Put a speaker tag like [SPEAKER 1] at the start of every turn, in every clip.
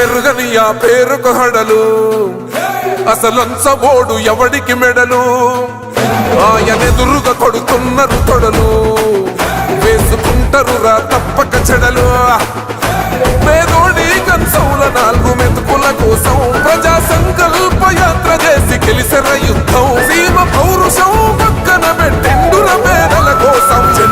[SPEAKER 1] మెరుగని ఆ పేరుకు హడలు. అసలంచబోడు ఎవడికి మెడలు? ఆయనెదురుగా కొడుతున్నారు తొడలు. వేసుకుంటారు రా తప్పక చెడలు.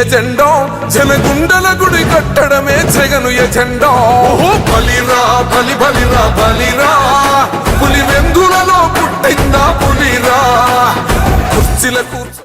[SPEAKER 1] ఎజెండా? జనగుండల గుడి కట్టడమే జగను ఎజెండో. ఓహో బలిరా బలి బలిరా బలిరా. పులి వెందులలో పుట్టిందా పులిరా? కుర్చీల కూర్చు